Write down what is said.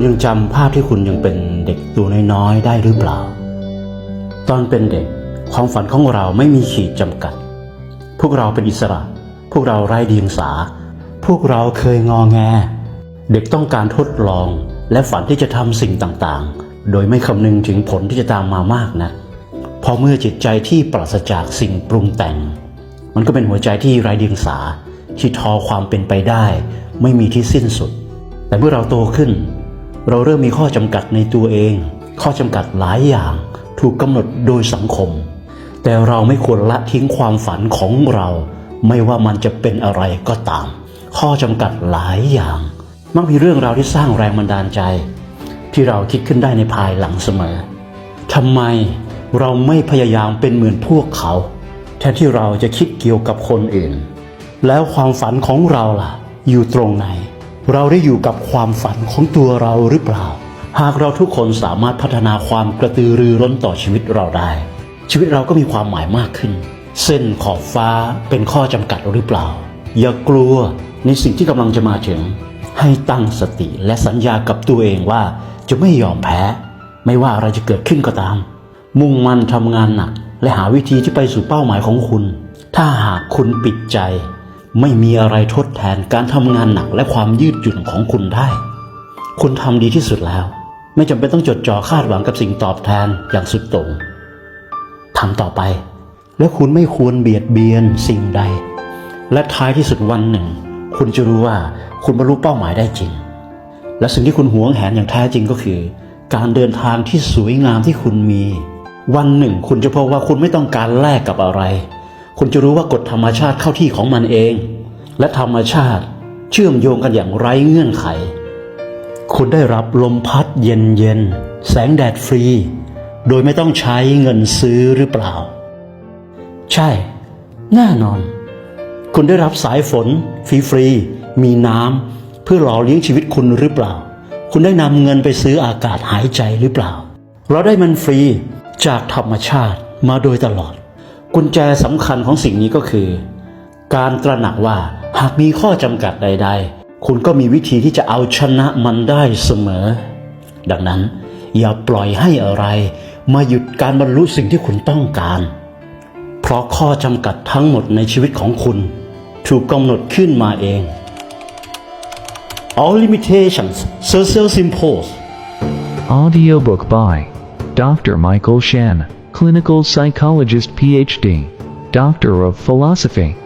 คุณยังจำภาพที่คุณยังเป็นเด็กตัวน้อยๆได้หรือเปล่า ตอนเป็นเด็กความฝันของเราไม่มีขีดจำกัด พวกเราเป็นอิสระ พวกเราไร้เดียงสา พวกเราเคยงอแง เด็กต้องการทดลอง และฝันที่จะทำสิ่งต่างๆ โดยไม่คำนึงถึงผลที่จะตามมามากนะักพอเมื่อจิตใจที่ปราศจากสิ่งปรุงแต่ง มันก็เป็นหัวใจที่ไร้เดียงสาที่ทอความเป็นไปได้ ไม่มีที่สิ้นสุด แต่เมื่อเราโตขึ้น เราเริ่มมีข้อจำกัดในตัวเอง ข้อจำกัดหลายอย่างถูกกำหนดโดยสังคม แต่เราไม่ควรละทิ้งความฝันของเรา ไม่ว่ามันจะเป็นอะไรก็ตาม ข้อจำกัดหลายอย่างมักมีเรื่องราวที่สร้างแรงบันดาลใจ ที่เราคิดขึ้นได้ในภายหลังเสมอทำไมเราไม่พยายามเป็นเหมือนพวกเขา แทนที่เราจะคิดเกี่ยวกับคนอื่น แล้วความฝันของเราล่ะ อยู่ตรงไหน เราได้อยู่กับความฝันของตัวเราหรือเปล่า หากเราทุกคนสามารถพัฒนาความกระตือรือร้นต่อชีวิตเราได้ ชีวิตเราก็มีความหมายมากขึ้น เส้นขอบฟ้าเป็นข้อจำกัดหรือเปล่า อย่ากลัวในสิ่งที่กำลังจะมาถึง ให้ตั้งสติและสัญญากับตัวเองว่าจะไม่ยอมแพ้ ไม่ว่าอะไรจะเกิดขึ้นก็ตาม มุ่งมั่นทำงานหนัก และหาวิธีที่ไปสู่เป้าหมายของคุณ ถ้าหากคุณปิดใจ ไม่มีอะไรทดแทนการทำงานหนักและความยืดหยุ่นของคุณได้ คุณทำดีที่สุดแล้ว ไม่จำเป็นต้องจดจ่อคาดหวังกับสิ่งตอบแทนอย่างสุดโต่งทำต่อไป และคุณไม่ควรเบียดเบียนสิ่งใด และท้ายที่สุดวันหนึ่ง คุณจะรู้ว่าคุณบรรลุเป้าหมายได้จริง และสิ่งที่คุณหวงแหนอย่างแท้จริงก็คือ การเดินทางที่สวยงามที่คุณมี วันหนึ่ง คุณจะพบว่าคุณไม่ต้องการแลกกับอะไร คุณจะรู้ว่ากฎธรรมชาติเข้าที่ของมันเอง และธรรมชาติเชื่อมโยงกันอย่างไร้เงื่อนไข คุณได้รับลมพัดเย็นเย็นๆแสงแดดฟรี โดยไม่ต้องใช้เงินซื้อหรือเปล่า ใช่ แน่นอน คุณได้รับสายฝน ฟรีๆมีน้ำเพื่อหล่อเลี้ยงชีวิตคุณหรือเปล่า คุณได้นำเงินไปซื้ออากาศหายใจหรือเปล่า เราได้มันฟรีจากธรรมชาติมาโดยตลอด กุญแจสำคัญของสิ่งนี้ก็คือ การตระหนักว่าหากมีข้อจำกัดใด ๆ คุณก็มีวิธีที่จะเอาชนะมันได้เสมอ ดังนั้น อย่าปล่อยให้อะไร มาหยุดการบรรลุสิ่งที่คุณต้องการ เพราะข้อจำกัดทั้งหมดในชีวิตของคุณ ถูกกำหนดขึ้นมาเอง All limitations so so simple Audiobook by Dr. Michael Shen, Clinical Psychologist PhD, Doctor of Philosophy.